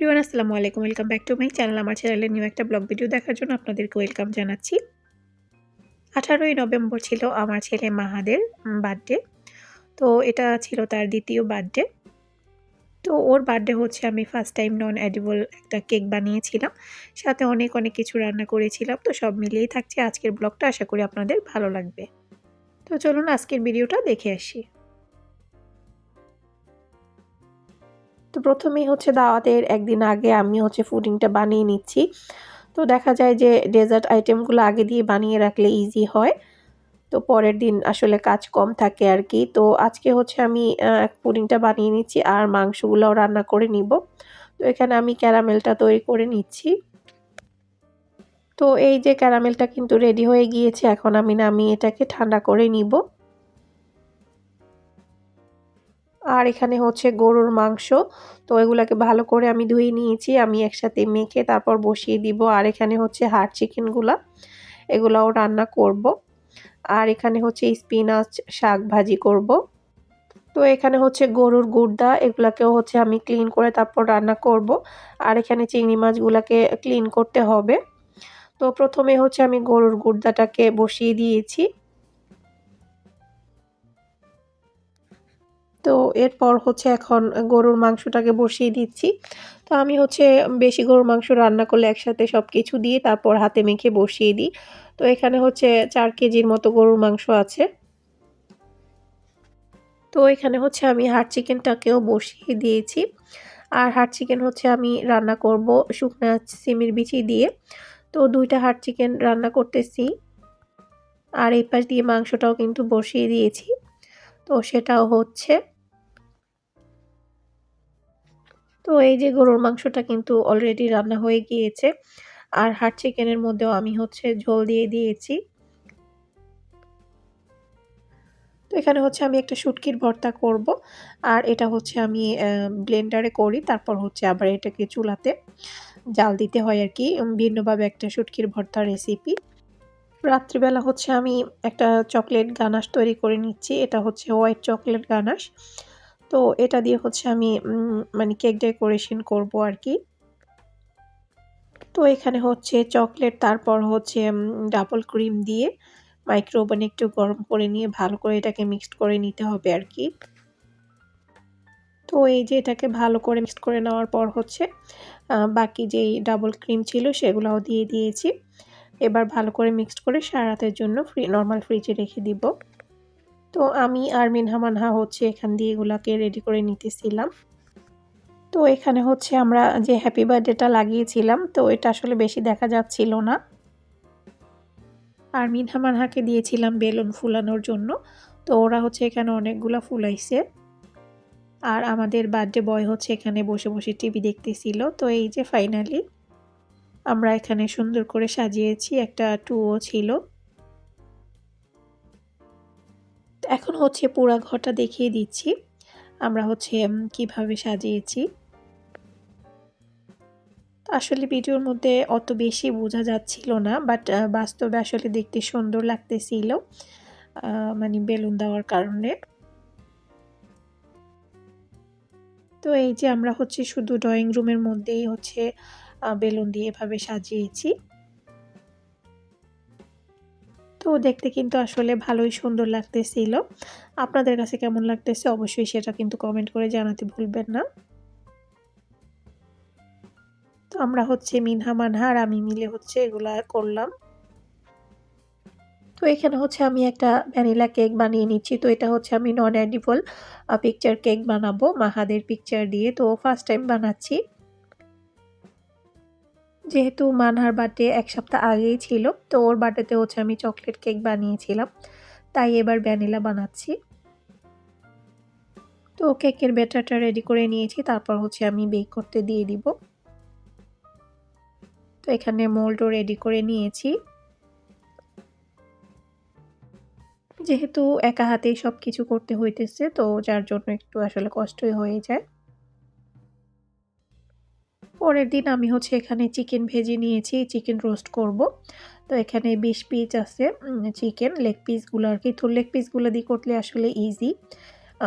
Everyone আসসালামু আলাইকুম। Welcome back to my channel আমার চ্যানেলে নিউ একটা ব্লগ ভিডিও দেখার জন্য আপনাদেরকে ওয়েলকাম জানাচ্ছি। আঠারোই নভেম্বর ছিল আমার ছেলে মাহাদের বার্থডে তো এটা ছিল তার দ্বিতীয় বার্থডে তো ওর বার্থডে হচ্ছে আমি ফার্স্ট টাইম নন অ্যাডিবল একটা কেক বানিয়েছিলাম। সাথে অনেক অনেক কিছু রান্না করেছিলাম। তো সব মিলিয়েই থাকছে আজকের ব্লগটা আশা করি আপনাদের ভালো লাগবে। তো চলুন আজকের ভিডিওটা দেখে আসি। তো প্রথমেই হচ্ছে দাওয়াতের একদিন আগে আমি হচ্ছে ফুডিংটা বানিয়ে নিচ্ছি। তো দেখা যায় যে ডেজার্ট আইটেমগুলো আগে দিয়ে বানিয়ে রাখলে ইজি হয়। তো পরের দিন আসলে কাজ কম থাকে আর কি তো আজকে হচ্ছে আমি পুডিংটা বানিয়ে নিচ্ছি আর মাংসগুলোও রান্না করে নিব। তো এখানে আমি ক্যারামেলটা তৈরি করে নিচ্ছি। তো এই যে ক্যারামেলটা কিন্তু রেডি হয়ে গিয়েছে, এখন আমি নামিয়ে এটাকে ঠান্ডা করে নিব। আর এখানে হচ্ছে গরুর মাংস। তো এগুলাকে ভালো করে আমি ধুয়ে নিয়েছি, আমি একসাথে মেখে তারপর বসিয়ে দিব। আর এখানে হচ্ছে হাড় চিকেনগুলা, এগুলাও রান্না করব। আর এখানে হচ্ছে স্পিনাচ শাক ভাজি করব। তো এখানে হচ্ছে গরুর গুড়দা, এগুলাকেও হচ্ছে আমি ক্লিন করে তারপর রান্না করব। আর এখানে চিংড়ি মাছগুলাকে ক্লিন করতে হবে। তো প্রথমে হচ্ছে আমি গরুর গুড়দাটাকে বসিয়ে দিয়েছি। তো এরপর হচ্ছে এখন গরুর মাংসটাকে বসিয়ে দিচ্ছি। তো আমি হচ্ছে বেশি গরুর মাংস রান্না করলে একসাথে সব কিছু দিয়ে তারপর হাতে মেখে বসিয়ে দিই। তো এখানে হচ্ছে চার কেজির মতো গরুর মাংস আছে। তো এখানে হচ্ছে আমি হাট চিকেনটাকেও বসিয়ে দিয়েছি। আর হাট চিকেন হচ্ছে আমি রান্না করব শুকনা সিমির বিচি দিয়ে। তো দুইটা হাট চিকেন রান্না করতেছি। আর এই পাশ দিয়ে মাংসটাও কিন্তু বসিয়ে দিয়েছি। তো সেটাও হচ্ছে। তো এই যে গরুর মাংসটা কিন্তু অলরেডি রান্না হয়ে গিয়েছে। আর হাট চিকেনের মধ্যেও আমি হচ্ছে ঝোল দিয়ে দিয়েছি। তো এখানে হচ্ছে আমি একটা শুটকির ভর্তা করব। আর এটা হচ্ছে আমি ব্লেন্ডারে করি। তারপর হচ্ছে আবার এটাকে চুলাতে জাল দিতে হয় আর কি। ভিন্নভাবে একটা শুটকির ভর্তা রেসিপি রাত্রিবেলা হচ্ছে আমি একটা চকলেট গানাশ তৈরি করে নিচ্ছি। এটা হচ্ছে হোয়াইট চকলেট গানাশ। তো এটা দিয়ে হচ্ছে আমি মানে কেক ডেকোরেশন করব আর কি তো এখানে হচ্ছে চকলেট, তারপর হচ্ছে ডাবল ক্রিম দিয়ে মাইক্রো ওভেনে একটু গরম করে নিয়ে ভালো করে এটাকে মিক্সড করে নিতে হবে আর কি তো এই যে এটাকে ভালো করে মিক্সড করে নেওয়ার পর হচ্ছে বাকি যেই ডাবল ক্রিম ছিল সেগুলোও দিয়ে দিয়েছি। এবার ভালো করে মিক্সড করে সারাতের জন্য ফ্রি, নর্মাল ফ্রিজে রেখে দিব। তো আমি আর মিনহা মানহা হচ্ছে এখান দিয়ে এগুলাকে রেডি করে নিতেছিলাম। তো এখানে হচ্ছে আমরা যে হ্যাপি বার্থডেটা লাগিয়েছিলাম, তো এটা আসলে বেশি দেখা যাচ্ছিল না। আর মিনহা মানহাকে দিয়েছিলাম বেলুন ফুলানোর জন্য, তো ওরা হচ্ছে এখানে অনেকগুলো ফুলাইছে। আর আমাদের বার্থডে বয় হচ্ছে এখানে বসে বসে টিভি দেখতেছিল, তো এই যে ফাইনালি আমরা এখানে সুন্দর করে সাজিয়েছি, একটা টুও ছিল। এখন হচ্ছে পুরা ঘরটা দেখিয়ে দিচ্ছি। আমরা হচ্ছে কীভাবে সাজিয়েছি। আসলে ভিডিওর মধ্যে অত বেশি বোঝা যাচ্ছিল না, বাট বাস্তবে আসলে দেখতে সুন্দর লাগতেছিল মানে বেলুন দেওয়ার কারণে। তো এই যে আমরা হচ্ছে শুধু ড্রয়িং রুমের মধ্যেই হচ্ছে বেলুন দিয়ে এভাবে সাজিয়েছি। তো দেখতে কিন্তু আসলে ভালোই সুন্দর লাগতেছিল। আপনাদের কাছে কেমন লাগতেছে অবশ্যই সেটা কিন্তু কমেন্ট করে জানাতে ভুলবেন না। তো আমরা হচ্ছে মিনহা, মানহা আর আমি মিলে হচ্ছে এগুলা করলাম। তো এখানে হচ্ছে আমি একটা ভ্যানিলা কেক বানিয়ে নিচ্ছি। তো এটা হচ্ছে আমি নন অ্যাডিবল পিকচার কেক বানাবো, মাহাদের পিকচার দিয়ে। তো ফার্স্ট টাইম বানাচ্ছি। যেহেতু মানহার বার্থডে এক সপ্তাহ আগেই ছিল, তো ওর বার্থডেতে হচ্ছে আমি চকলেট কেক বানিয়েছিলাম। তাই এবার ভ্যানিলা বানাচ্ছি। তো কেকের ব্যাটারটা রেডি করে নিয়েছি, তারপর হচ্ছে আমি বেক করতে দিয়ে দিব। তো এখানে মোল্ডও রেডি করে নিয়েছি। যেহেতু একা হাতেই সব কিছু করতে হইতেছে, তো যার জন্য একটু আসলে কষ্টই হয়ে যায়। পরের দিন আমি হচ্ছে এখানে চিকেন ভেজে নিয়েছি চিকেন রোস্ট করব। তো এখানে বিশ পিস আছে চিকেন লেগ পিসগুলো আর কি। তো লেগ পিসগুলো দিয়ে করলে আসলে ইজি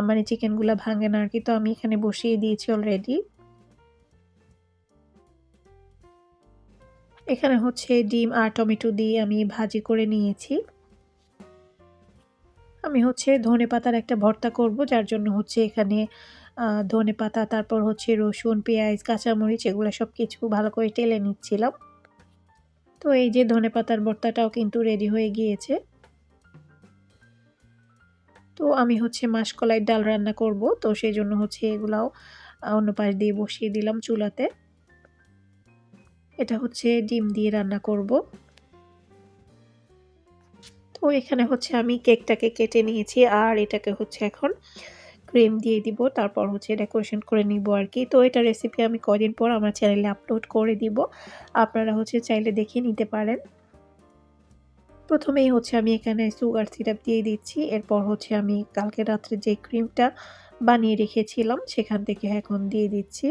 মানে চিকেনগুলো ভাঙে না আর কি। তো আমি এখানে বসিয়ে দিয়েছি অলরেডি এখানে হচ্ছে ডিম আর টমেটো দিয়ে আমি ভাজি করে নিয়েছি। আমি হচ্ছে ধনে পাতার একটা ভর্তা করব, যার জন্য হচ্ছে এখানে ধনে পাতা, তারপর হচ্ছে রসুন, পেঁয়াজ, কাঁচামরিচ, এগুলো সব কিছু ভালো করে টেলে নিচ্ছিলাম। তো এই যে ধনে পাতার ভর্তাটাও কিন্তু রেডি হয়ে গিয়েছে। তো আমি হচ্ছে মাসকলাই ডাল রান্না করব, তো সেই জন্য হচ্ছে এগুলাও অন্য পাশ দিয়ে বসিয়ে দিলাম চুলাতে। এটা হচ্ছে ডিম দিয়ে রান্না করব। তো এখানে হচ্ছে আমি কেকটাকে কেটে নিয়েছি, আর এটাকে হচ্ছে এখন ক্রিম দিয়ে দিব, তারপর হচ্ছে ডেকোরেশন করে নিব আর কি তো এটা রেসিপি আমি কদিন পর আমার চ্যানেলে আপলোড করে দিব। আপনারা হচ্ছে চাইলে দেখে নিতে পারেন। প্রথমেই হচ্ছে আমি এখানে সুগার সিরাপ দিয়ে দিচ্ছি। এরপর হচ্ছে আমি কালকে রাত্রে যে ক্রিমটা বানিয়ে রেখেছিলাম, সেখান থেকে এখন দিয়ে দিচ্ছি।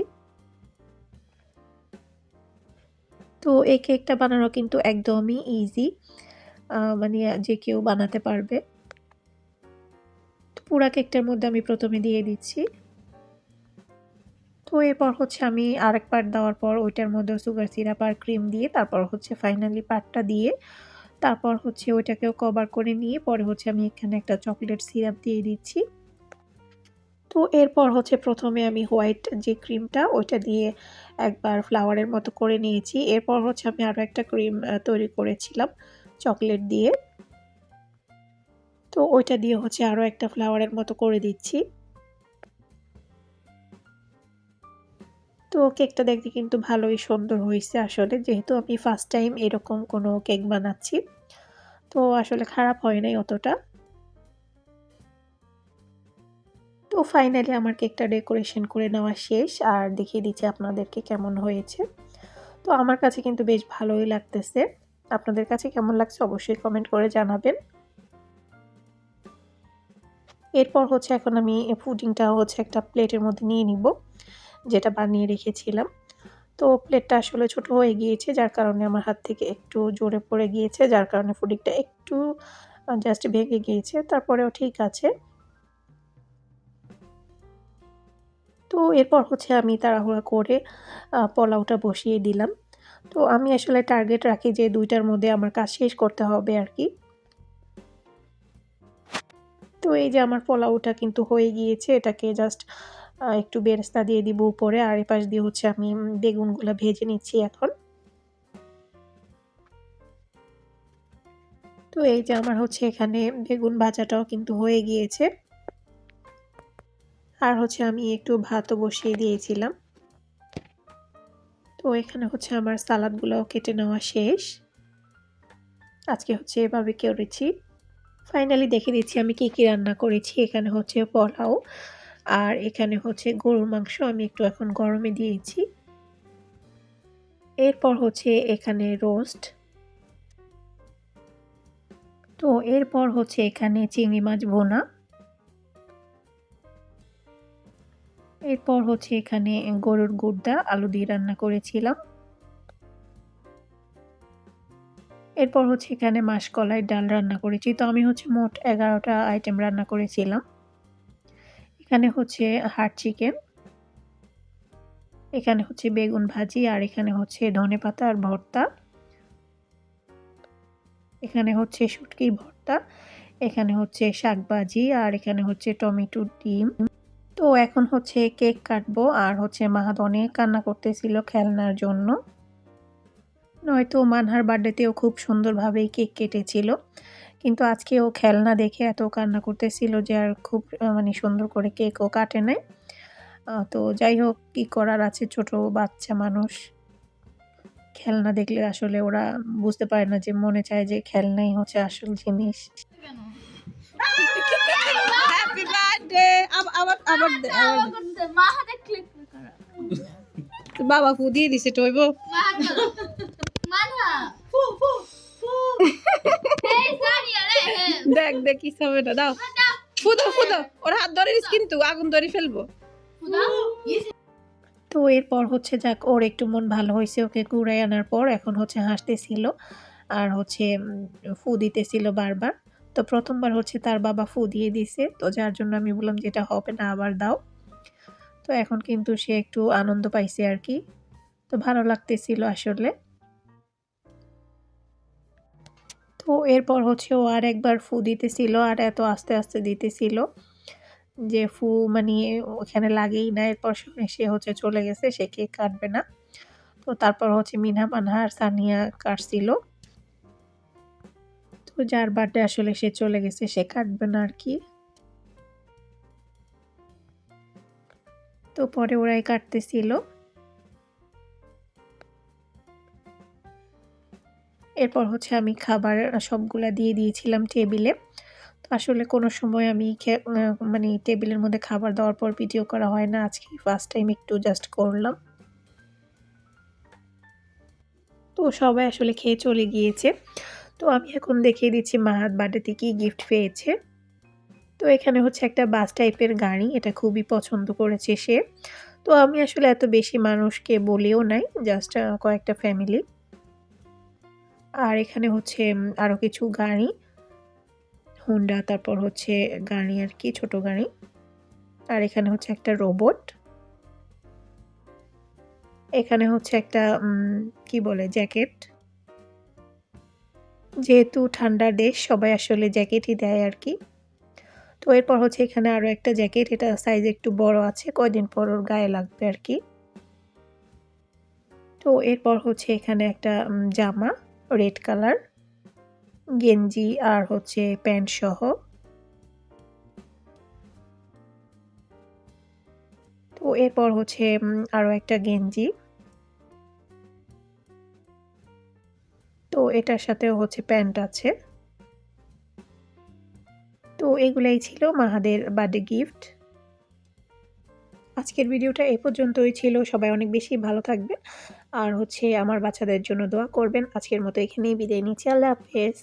তো এই কেকটা বানানো কিন্তু একদমই ইজি মানে যে কেউ বানাতে পারবে। পুরা কেকটার মধ্যে আমি প্রথমে দিয়ে দিচ্ছি। তো এরপর হচ্ছে আমি আরেক পার্ট দেওয়ার পর ওইটার মধ্যে সুগার সিরাপ আর ক্রিম দিয়ে তারপর হচ্ছে ফাইনালি পার্টটা দিয়ে তারপর হচ্ছে ওইটাকেও কভার করে নিয়ে পরে হচ্ছে আমি এখানে একটা চকলেট সিরাপ দিয়ে দিচ্ছি। তো এরপর হচ্ছে প্রথমে আমি হোয়াইট যে ক্রিমটা ওইটা দিয়ে একবার ফ্লাওয়ারের মতো করে নিয়েছি। এরপর হচ্ছে আমি আরও একটা ক্রিম তৈরি করেছিলাম চকলেট দিয়ে। তো ওইটা দিয়ে হচ্ছে আরও একটা ফ্লাওয়ারের মতো করে দিচ্ছি। তো কেকটা দেখতে কিন্তু ভালোই সুন্দর হয়েছে আসলে, যেহেতু আমি ফার্স্ট টাইম এরকম কোনো কেক বানাচ্ছি। তো আসলে খারাপ হয় নাই অতটা। তো ফাইনালি আমার কেকটা ডেকোরেশন করে নেওয়া শেষ, আর দেখিয়ে দিচ্ছি আপনাদেরকে কেমন হয়েছে। তো আমার কাছে কিন্তু বেশ ভালোই লাগতেছে। আপনাদের কাছে কেমন লাগছে অবশ্যই কমেন্ট করে জানাবেন। এরপর হচ্ছে এখন আমি পুডিংটা হচ্ছে একটা প্লেটের মধ্যে নিয়ে নিব, যেটা বানিয়ে রেখেছিলাম। তো প্লেটটা আসলে ছোট হয়ে গিয়েছে, যার কারণে আমার হাত থেকে একটু জোরে পড়ে গিয়েছে, যার কারণে পুডিংটা একটু জাস্ট ভেঙে গিয়েছে। তারপরেও ঠিক আছে। তো এরপর হচ্ছে আমি তাড়াহুড়া করে পোলাওটা বসিয়ে দিলাম। তো আমি আসলে টার্গেট রাখি যে দুইটার মধ্যে আমার কাজ শেষ করতে হবে আর কি। তো এই যে আমার পোলাওটা কিন্তু হয়ে গিয়েছে, এটাকে জাস্ট একটু বেরেস্তা দিয়ে দিব উপরে, আর এপাশ দিয়ে হচ্ছে আমি বেগুনগুলো ভেজে নিচ্ছি এখন। তো এই যে আমার হচ্ছে এখানে বেগুন ভাজাটাও কিন্তু হয়ে গিয়েছে। আর হচ্ছে আমি একটু ভাতও বসিয়ে দিয়েছিলাম। তো এখানে হচ্ছে আমার সালাদগুলোও কেটে নেওয়া শেষ। আজকে হচ্ছে এভাবে করেছি ফাইনালি দেখে দিচ্ছি আমি কী কী রান্না করেছি। এখানে হচ্ছে পোলাও আর এখানে হচ্ছে গরুর মাংস আমি একটু এখন গরমে দিয়েছি এরপর হচ্ছে এখানে রোস্ট। তো এরপর হচ্ছে এখানে চিংড়ি মাছ ভোনা। এরপর হচ্ছে এখানে গরুর গুর্দা আলু দিয়ে রান্না করেছিলাম। এরপর হচ্ছে এখানে মাসকলাই ডাল রান্না করেছি। তো আমি হচ্ছে মোট এগারোটা আইটেম রান্না করেছিলাম। এখানে হচ্ছে হাট চিকেন, এখানে হচ্ছে বেগুন ভাজি, আর এখানে হচ্ছে ধনে পাতা আর ভর্তা। এখানে হচ্ছে শুটকির ভর্তা, এখানে হচ্ছে শাকবাজি আর এখানে হচ্ছে টমেটো ডিম। তো এখন হচ্ছে কেক কাটবো, আর হচ্ছে মাহাত অনেক কান্না করতেছিল খেলনার জন্য। নয়তো মানহার বার্থডেতেও খুব সুন্দরভাবেই কেক কেটেছিল। কিন্তু আজকে ও খেলনা দেখে এত কান্না করতেছিল যে আর খুব মানে সুন্দর করে কেকও কাটে নাই। তো যাই হোক কী করার আছে ছোট বাচ্চা মানুষ। খেলনা দেখলে আসলে ওরা বুঝতে পারে না যে মনে চায় যে খেলনাই হচ্ছে আসল জিনিস। হ্যাপি বার্থডে আবার আবার বাবা ফু দিয়ে দিছে টইব। দেখ দেখ কি হবে না দাও। ফুদো ফুদো ওর হাত ধরে কিন্তু আগুন ধরে ফেলব। তো এরপর হচ্ছে যাক ওর একটু মন ভালো হয়েছে ওকে ঘুরাই আনার পর এখন হচ্ছে হাসতেছিল। আর হচ্ছে ফু দিতেছিল বারবার। তো প্রথমবার হচ্ছে তার বাবা ফু দিয়ে দিছে। তো যার জন্য আমি বললাম যে এটা হবে না আবার দাও। তো এখন কিন্তু সে একটু আনন্দ পাইছে আর কি। তো ভালো লাগতেছিল আসলে। তো এরপর হচ্ছে ও আর একবার ফু দিতেছিল আর এত আস্তে আস্তে দিতেছিল যে ফু মানে ওখানে লাগেই না। এরপর সে- হচ্ছে চলে গেছে, সে কেক কাটবে না। তো তারপর হচ্ছে মিনা মানহা আর সানিয়া কাটছিল। তো যার বার্থডে আসলে সে চলে গেছে, সে কাটবে না আর কি। তো পরে ওরাই কাটতেছিল। এরপর হচ্ছে আমি খাবার সবগুলা দিয়ে দিয়েছিলাম টেবিলে। তো আসলে কোনো সময় আমি মানে টেবিলের মধ্যে খাবার দেওয়ার পর ভিডিও করা হয় না। আজকে ফার্স্ট টাইম একটু জাস্ট করলাম। তো সবাই আসলে খেয়ে চলে গিয়েছে। তো আমি এখন দেখিয়ে দিচ্ছি মাহাত বার্থডেতে কি গিফট পেয়েছে। তো এখানে হচ্ছে একটা বাস টাইপের গাড়ি, এটা খুবই পছন্দ করেছে সে। তো আমি আসলে এত বেশি মানুষকে বলেও নাই জাস্ট কয়েকটা ফ্যামিলি আর এখানে হচ্ছে আরও কিছু গাড়ি। হুন্ডা তারপর হচ্ছে গাড়ি আর কি, ছোট গাড়ি। আর এখানে হচ্ছে একটা রোবট এখানে হচ্ছে একটা কি বলে জ্যাকেট যেহেতু ঠান্ডার দেশ, সবাই আসলে জ্যাকেটই দেয় আর কি। তো এরপর হচ্ছে এখানে আরও একটা জ্যাকেট এটা সাইজ একটু বড় আছে, কয়দিন পর ওর গায়ে লাগবে আর কি। তো এরপর হচ্ছে এখানে একটা জামা। রেড কালার, গেঞ্জি আর হচ্ছে প্যান্ট সহ। তো এরপর হচ্ছে আরও একটা গেঞ্জি। তো এটার সাথে হচ্ছে প্যান্ট আছে। তো এগুলাই ছিল মাহাদের বার্থডে গিফট। আজকের ভিডিওটা এ পর্যন্তই ছিল। সবাই অনেক বেশি ভালো থাকবেন। আর হচ্ছে আমার বাচ্চাদের জন্য দোয়া করবেন। আজকের মতো এখানেই বিদায় নিচ্ছি। আল্লাহ হাফেজ।